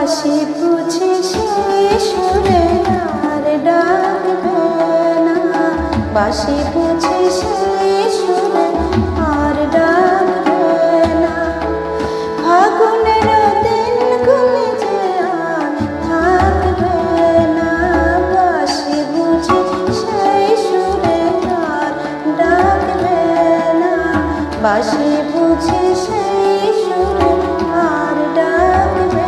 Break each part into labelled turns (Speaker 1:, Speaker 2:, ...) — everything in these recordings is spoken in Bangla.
Speaker 1: বাসি বুঝি সুরে আর ডাকবে না। বাসি বুঝি সুরে আর ডাকবে না। ফাগুনের দিন গুলি যে থাকবে না। বাসি বুঝি সুরে আর ডাকবে না। বাসি বুঝি সেই সুরে আর ডাকবে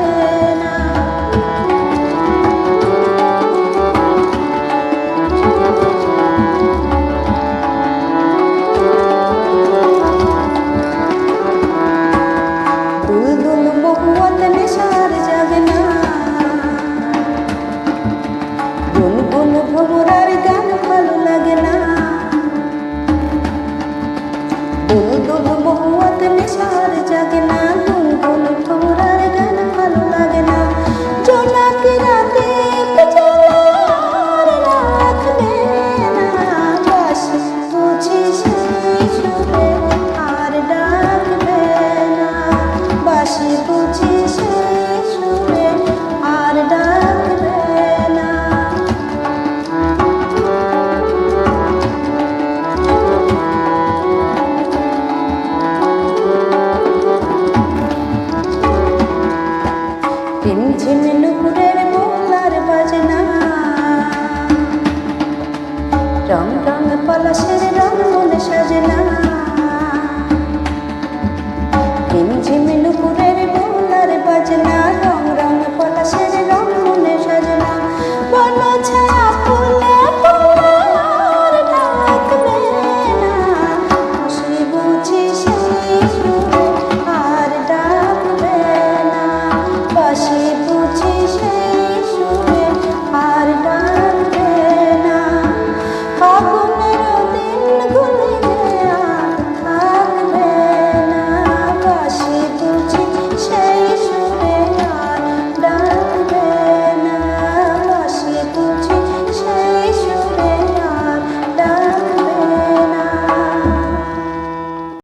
Speaker 1: ঝিমঝিম নুপুরের মোলার বাজনা। রং রং পলাশের রং মনে সাজনা। Chỉ